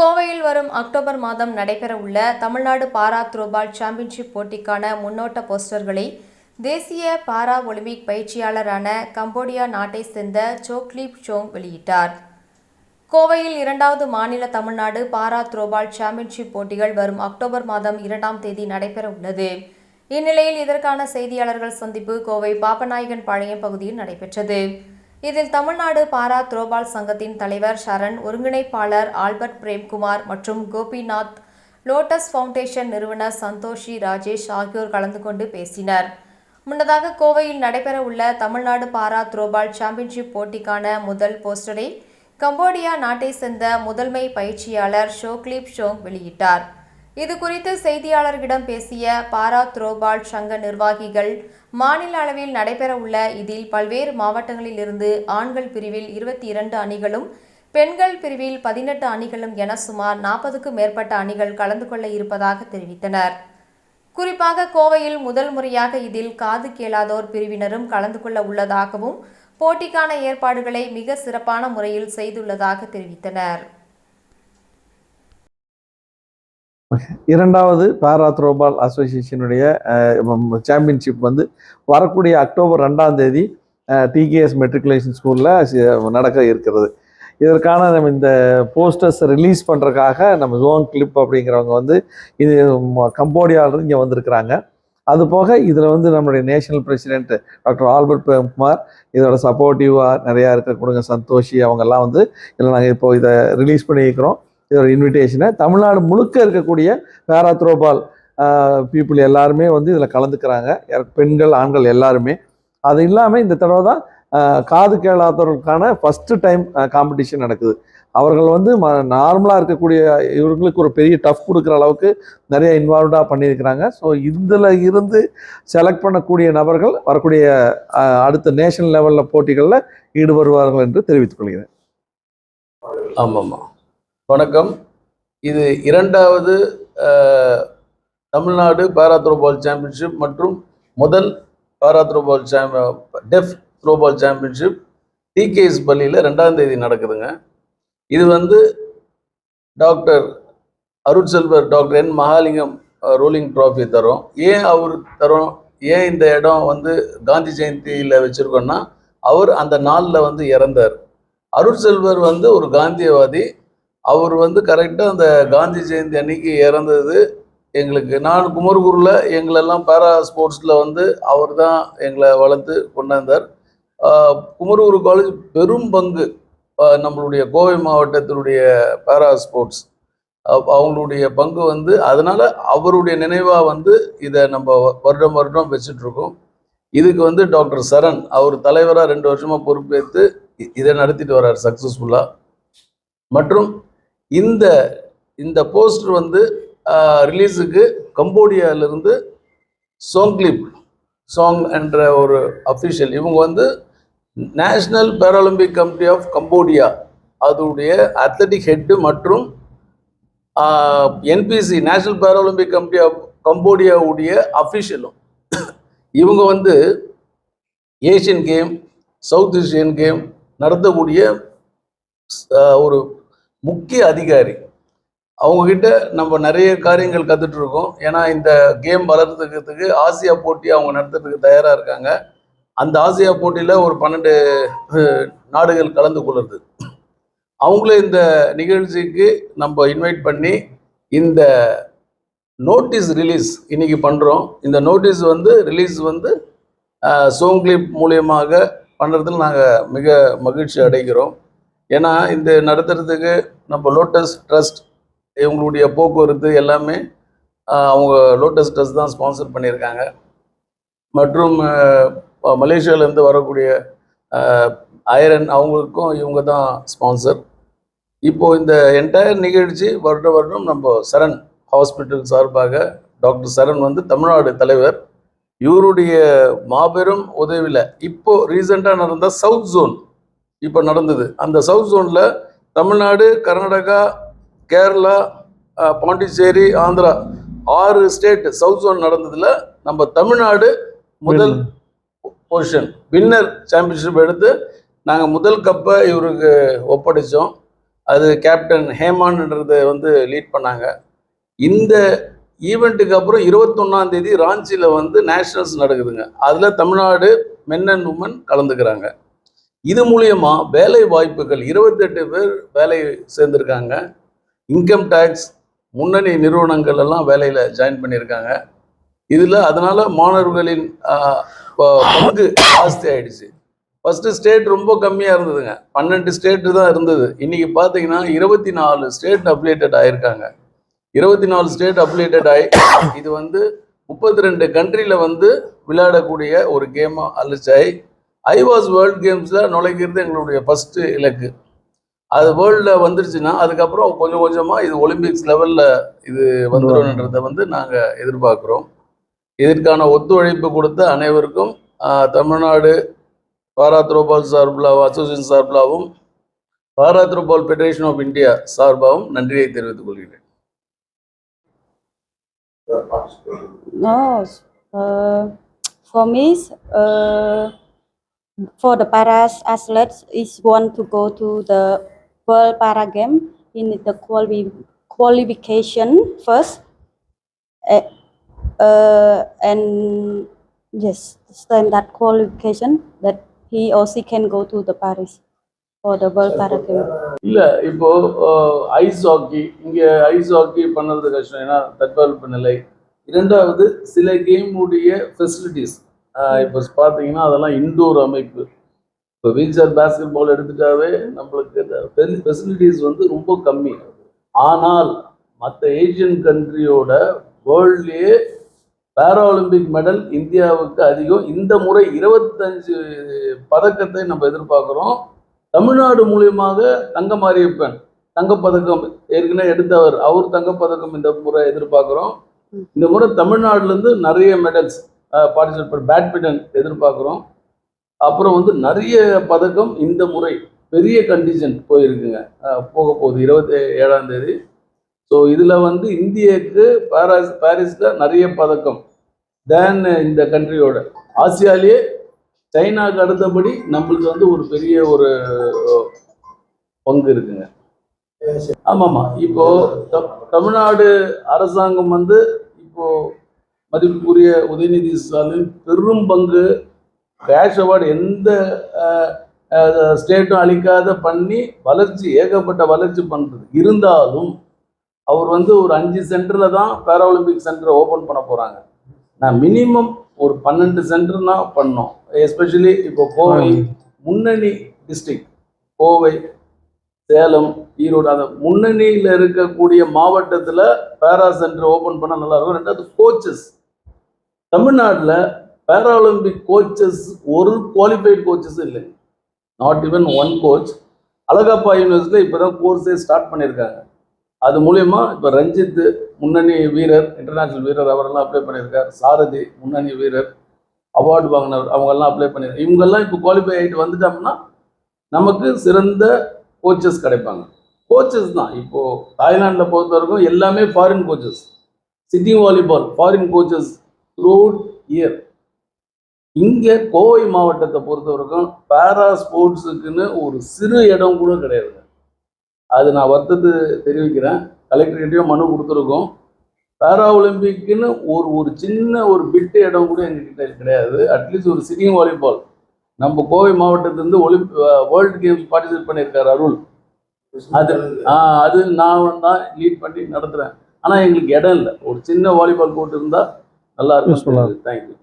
கோவையில் வரும் அக்டோபர் மாதம் நடைபெறவுள்ள தமிழ்நாடு பாரா த்ரோபால் சாம்பியன்ஷிப் போட்டிக்கான முன்னோட்ட போஸ்டர்களை தேசிய பாரா ஒலிம்பிக் பயிற்சியாளரான கம்போடியா நாட்டை சேர்ந்த சோக்லீப் சோங் வெளியிட்டார். கோவையில் இரண்டாவது மாநில தமிழ்நாடு பாரா த்ரோபால் சாம்பியன்ஷிப் போட்டிகள் வரும் அக்டோபர் மாதம் இரண்டாம் தேதி நடைபெற உள்ளது இந்நிலையில் இதற்கான செய்தியாளர்கள் சந்திப்பு கோவை பாப்பநாயகன் பாளையம் பகுதியில் நடைபெற்றது. இதில் தமிழ்நாடு பாரா த்ரோபால் சங்கத்தின் தலைவர் சரண் ஒருங்கிணைப்பாளர் ஆல்பர்ட் பிரேம்குமார் மற்றும் கோபிநாத் லோட்டஸ் ஃபவுண்டேஷன் நிறுவனர் சந்தோஷி ராஜேஷ் ஆகியோர் கலந்து கொண்டு பேசினர். முன்னதாக கோவையில் நடைபெறவுள்ள தமிழ்நாடு பாரா த்ரோபால் சாம்பியன்ஷிப் போட்டிக்கான முதல் போஸ்டரை கம்போடியா நாட்டை சேர்ந்த முதன்மை பயிற்சியாளர் ஷோக்லீப் ஷோங் வெளியிட்டார். இது குறித்து செய்தியாளர்களிடம் பேசிய பாரா த்ரோபால் சங்க நிர்வாகிகள் மாநில அளவில் நடைபெறவுள்ள இதில் பல்வேறு மாவட்டங்களில் இருந்து ஆண்கள் பிரிவில் இருபத்தி இரண்டு அணிகளும் பெண்கள் பிரிவில் பதினெட்டு அணிகளும் என சுமார் நாற்பதுக்கும் மேற்பட்ட அணிகள் கலந்து கொள்ள இருப்பதாக தெரிவித்தனர். குறிப்பாக கோவையில் முதல் முறையாக இதில் காது கேளாதோர் பிரிவினரும் கலந்து கொள்ள உள்ளதாகவும் போட்டிக்கான ஏற்பாடுகளை மிக சிறப்பான முறையில் செய்துள்ளதாக தெரிவித்தனர். இரண்டாவது பாரா த்ரோபால் அசோசியேஷனுடைய சாம்பியன்ஷிப் வந்து வரக்கூடிய அக்டோபர் ரெண்டாம் தேதி டிகேஎஸ் மெட்ரிகுலேஷன் ஸ்கூலில் நடக்க இருக்கிறது. இதற்கான நம்ம இந்த போஸ்டர்ஸ் ரிலீஸ் பண்ணுறதுக்காக நம்ம ஜோன் கிளிப் அப்படிங்கிறவங்க வந்து இது ம- கம்போடியாவிலிருந்து இங்கே வந்திருக்கிறாங்க. அது போக இதில் வந்து நம்மளுடைய national president doctor Albert Premkumar இதோட சப்போர்ட்டிவாக நிறையா இருக்க கொடுங்க சந்தோஷி அவங்கெல்லாம் வந்து இதில் நாங்கள் இப்போ இதை ரிலீஸ் பண்ணியிருக்கிறோம். இதோட இன்விடேஷனை தமிழ்நாடு முழுக்க இருக்கக்கூடிய பேரா த்ரோபால் பீப்புள் எல்லாருமே வந்து இதில் கலந்துக்கிறாங்க. பெண்கள் ஆண்கள் எல்லாருமே. அது இல்லாமல் இந்த தடவை தான் காது கேளாதவர்களுக்கான ஃபஸ்ட்டு டைம் காம்படிஷன் நடக்குது. அவர்கள் வந்து ம நார்மலாக இருக்கக்கூடிய இவர்களுக்கு ஒரு பெரிய டஃப் கொடுக்குற அளவுக்கு நிறைய இன்வால்வ்டாக பண்ணியிருக்கிறாங்க. ஸோ இதில் இருந்து செலக்ட் பண்ணக்கூடிய நபர்கள் வரக்கூடிய அடுத்த நேஷனல் லெவலில் போட்டிகளில் ஈடுபடுவார்கள் என்று தெரிவித்துக் கொள்கிறேன். ஆமாம் வணக்கம். இது இரண்டாவது தமிழ்நாடு பாரா த்ரோபால் சாம்பியன்ஷிப் மற்றும் முதல் பாரா த்ரோபால் சாம் டெஃப் த்ரோபால் சாம்பியன்ஷிப் டிகேஎஸ் பள்ளியில் ரெண்டாம் தேதி நடக்குதுங்க. இது வந்து doctor Arutchelvar doctor N Mahalingam rolling trophy தரும். ஏன் அவர் தரும்? ஏன் இந்த இடம் வந்து காந்தி ஜெயந்தியில் வச்சுருக்கோன்னா அவர் அந்த நாளில் வந்து இறந்தார். அருட்செல்வர் வந்து ஒரு காந்தியவாதி அவர் வந்து கரெக்டாக அந்த காந்தி ஜெயந்தி அன்னைக்கு இறந்தது. எங்களுக்கு நான் குமரகுருவில் எங்களெல்லாம் பேரா ஸ்போர்ட்ஸில் வந்து அவர் தான் எங்களை வளர்த்து கொண்டாந்தார். ஆஹ் குமரகுரு காலேஜ் பெரும் பங்கு நம்மளுடைய கோவை மாவட்டத்தினுடைய பேரா ஸ்போர்ட்ஸ் அவங்களுடைய பங்கு வந்து அதனால் அவருடைய நினைவாக வந்து இதை நம்ம வருடம் வருடம் வச்சிட்ருக்கோம். இதுக்கு வந்து டாக்டர் சரண் அவர் தலைவராக ரெண்டு வருஷமாக பொறுப்பேற்று இதை நடத்திட்டு வர்றார் சக்ஸஸ்ஃபுல்லாக மற்றும் இந்த இந்த போஸ்டர் வந்து ரிலீஸுக்கு கம்போடியாவிலிருந்து சோங்க்லிப் சாங் என்ற ஒரு அஃபிஷியல் இவங்க வந்து national paralympic committee of Cambodia அதோடைய அத்லட்டிக் ஹெட்டு மற்றும் NPC national paralympic committee of கம்போடியாவுடைய அஃபிஷியலும் இவங்க வந்து Asian game south Asian game நடத்தக்கூடிய ஒரு முக்கிய அதிகாரி. அவங்கக்கிட்ட நம்ம நிறைய காரியங்கள் கற்றுட்டு இருக்கோம் ஏன்னா இந்த கேம் வளர்த்துக்கிறதுக்கு ஆசியா போட்டி அவங்க நடத்துறதுக்கு தயாராக இருக்காங்க. அந்த ஆசியா போட்டியில் ஒரு பன்னெண்டு நாடுகள் கலந்து கொள்ளுறது அவங்கள இந்த நிகழ்ச்சிக்கு நம்ம இன்வைட் பண்ணி இந்த நோட்டீஸ் ரிலீஸ் இன்னைக்கு பண்ணுறோம் இந்த நோட்டீஸ் வந்து ரிலீஸ் வந்து சோங்க்லிப் மூலியமாக பண்ணுறதுல நாங்கள் மிக மகிழ்ச்சி அடைகிறோம். ஏன்னா இந்த நடத்துறதுக்கு நம்ம லோட்டஸ் ட்ரஸ்ட் இவங்களுடைய போக்குவரத்து எல்லாமே அவங்க லோட்டஸ் ட்ரஸ்ட் தான் ஸ்பான்சர் பண்ணியிருக்காங்க. மற்றும் மலேசியாவிலேருந்து வரக்கூடிய ஐரன் அவங்களுக்கும் இவங்க தான் ஸ்பான்சர் இப்போ இந்த என்டையர் நிகழ்ச்சி வருட வருடம் நம்ம சரண் ஹாஸ்பிட்டல் சார்பாக டாக்டர் சரண் வந்து தமிழ்நாடு தலைவர். இவருடைய மாபெரும் உதவியில் இப்போது ரீசெண்டாக நடந்த சவுத் ஜோன் இப்போ நடந்தது. அந்த சவுத் ஜோனில் தமிழ்நாடு கர்நாடகா கேரளா பாண்டிச்சேரி ஆந்திரா ஆறு ஸ்டேட் சவுத் ஜோன் நடந்ததுல நம்ம தமிழ்நாடு முதல் பொசிஷன் வின்னர் சாம்பியன்ஷிப் எடுத்து நாங்கள் முதல் கப்பை இவருக்கு ஒப்படைச்சோம். அது கேப்டன் ஹேமான்ன்றதை வந்து லீட் பண்ணாங்க. இந்த ஈவெண்ட்டுக்கு அப்புறம் இருபத்தொன்னாம் தேதி ராஞ்சியில் வந்து நேஷனல்ஸ் நடக்குதுங்க. அதில் தமிழ்நாடு மென் அண்ட் உமன் கலந்துக்கிறாங்க. இது மூலயமா வேலை வாய்ப்புகள் இருபத்தெட்டு பேர் வேலை சேர்ந்திருக்காங்க. இன்கம் டேக்ஸ் முன்னணி நிறுவனங்கள் எல்லாம் வேலையில் ஜாயின் பண்ணியிருக்காங்க. இதில் அதனால் மாணவர்களின் பங்கு ஜாஸ்தி ஆயிடுச்சு. ஃபஸ்ட்டு ஸ்டேட் ரொம்ப கம்மியாக இருந்ததுங்க. பன்னெண்டு ஸ்டேட்டு தான் இருந்தது. இன்றைக்கி பார்த்தீங்கன்னா இருபத்தி நாலு ஸ்டேட் அப்டேட்டட் ஆகியிருக்காங்க இருபத்தி நாலு ஸ்டேட் அப்டேட்டட் ஆகி இது வந்து முப்பத்தி ரெண்டு கண்ட்ரியில் வந்து விளையாடக்கூடிய ஒரு கேமாக அழிச்சாய் ஐவாஸ் வேர்ல்ட் கேம்ஸில் நுழைக்கிறது எங்களுடைய ஃபஸ்ட்டு இலக்கு. அது வேர்ல்டில் வந்துருச்சுன்னா அதுக்கப்புறம் கொஞ்சம் கொஞ்சமாக இது ஒலிம்பிக்ஸ் லெவலில் இது வந்துடும்ன்றதை வந்து நாங்கள் எதிர்பார்க்குறோம். இதற்கான ஒத்துழைப்பு கொடுத்த அனைவருக்கும் தமிழ்நாடு பாரா த்ரோபால் சார்பில் association சார்பிலாகவும் para throwball federation of India சார்பாகவும் நன்றியை தெரிவித்துக் கொள்கிறேன். No, uh, for me, uh, for the para athletes, is want to go to the World Para Game. He need the quali- qualification first, uh, uh, and yes, stand that qualification that he or she can go to the Paris for the World Para Game. இல்லை இப்போ ice hockey இங்கே ice hockey பண்ணுறது கஷ்டம் ஏன்னா தட்பவெப்ப நிலை இரண்டாவது சில கேமுடைய ஃபெசிலிட்டிஸ் இப்போ பார்த்தீங்கன்னா அதெல்லாம் இன்டோர் அமைப்பு. இப்போ வீல்சேர் பேஸ்கெட் பால் எடுத்துட்டாவே நம்மளுக்கு ஃபெசிலிட்டிஸ் வந்து ரொம்ப கம்மி. ஆனால் மற்ற ஏசியன் கண்ட்ரியோட வேர்ல்ட்லேயே பாரா ஒலிம்பிக் மெடல் இந்தியாவுக்கு அதிகம். இந்த முறை இருபத்தஞ்சு பதக்கத்தை நம்ம எதிர்பார்க்குறோம். தமிழ்நாடு மூலியமாக தங்கமாரியப்பன் தங்கப்பதக்கம் ஏற்கனவே எடுத்தவர். அவர் தங்கப்பதக்கம் இந்த முறை எதிர்பார்க்குறோம். இந்த முறை தமிழ்நாடுலேருந்து நிறைய மெடல்ஸ் பார்ட்டிசிபேட் பேட்மிண்டன் எதிர்பார்க்குறோம். அப்புறம் வந்து நிறைய பதக்கம் இந்த முறை பெரிய கண்டிஷன் போயிருக்குங்க. போக போகுது இருபத்தி ஏழாம் தேதி. ஸோ இதில் வந்து இந்தியாவுக்கு பாரிஸ் பாரிஸில் நிறைய பதக்கம். தேன் இந்த கண்ட்ரியோட ஆசியாலேயே சைனாக்கு அடுத்தபடி நம்மளுக்கு வந்து ஒரு பெரிய ஒரு பங்கு இருக்குங்க. ஆமாம்மா இப்போ த- தமிழ்நாடு அரசாங்கம் வந்து இப்போ மதிப்புக்குரிய உதயநிதி ஸ்டாலின் பெரும் பங்கு கேஷ் அவார்டு எந்த ஸ்டேட்டும் அளிக்காத பண்ணி வளர்ச்சி ஏகப்பட்ட வளர்ச்சி பண்ணுறது இருந்தாலும் அவர் வந்து ஒரு அஞ்சு சென்டரில் தான் பேராலிம்பிக் சென்டரை ஓப்பன் பண்ண போகிறாங்க நான் மினிமம் ஒரு பன்னெண்டு சென்டர்னா பண்ணோம். எஸ்பெஷலி இப்போ கோவை முன்னணி டிஸ்ட்ரிக்ட் கோவை சேலம் ஈரோடு அந்த முன்னணியில் இருக்கக்கூடிய மாவட்டத்தில் பேரா சென்டர் ஓப்பன் பண்ணால் நல்லா இருக்கும். ரெண்டாவது கோச்சஸ் தமிழ்நாட்டில் பேராலிம்பிக் கோச்சஸ் ஒரு குவாலிஃபைட் கோச்சஸ் இல்லை. Not even one coach Alagappa யூனிவர்சிட்டியில் இப்போ தான் கோர்ஸே ஸ்டார்ட் பண்ணியிருக்காங்க. அது மூலயமா இப்போ ரஞ்சித் முன்னணி வீரர் இன்டர்நேஷ்னல் வீரர் அவரெல்லாம் அப்ளை பண்ணியிருக்கார். சாரதி முன்னணி வீரர் அவார்டு வாங்கினவர் அவங்கெல்லாம் அப்ளை பண்ணியிருக்காங்க. இவங்கெல்லாம் இப்போ குவாலிஃபை ஆகிட்டு வந்துட்டோம்னா நமக்கு சிறந்த கோச்சஸ் கிடைப்பாங்க. கோச்சஸ் தான். இப்போது தாய்லாண்டில் பொறுத்த வரைக்கும் எல்லாமே foreign coaches sitting volleyball foreign coaches throughout year இங்கே கோவை மாவட்டத்தை பொறுத்த வரைக்கும் பேரா ஸ்போர்ட்ஸுக்குன்னு ஒரு சிறு இடம் கூட கிடையாதுங்க. அது நான் வருத்தத்தை தெரிவிக்கிறேன். கலெக்டர்கிட்டையும் மனு கொடுத்துருக்கோம். பேரா ஒலிம்பிக்குன்னு ஒரு ஒரு சின்ன ஒரு பிட்டு இடம் கூட எங்ககிட்ட கிடையாது. அட்லீஸ்ட் ஒரு சிட்டிங் வாலிபால் நம்ம கோவை மாவட்டத்திலேருந்து ஒலிம்பி வேர்ல்டு கேம்ஸ் பார்ட்டிசிபேட் பண்ணியிருக்காரு அருள். அது ஆ, அது நான் தான் லீட் பண்ணி நடத்துகிறேன் ஆனால் எங்களுக்கு இடம் இல்லை. ஒரு சின்ன வாலிபால் கோர்ட் இருந்தால் நல்லா Useful ஆ இருக்கும் தேங்க்யூ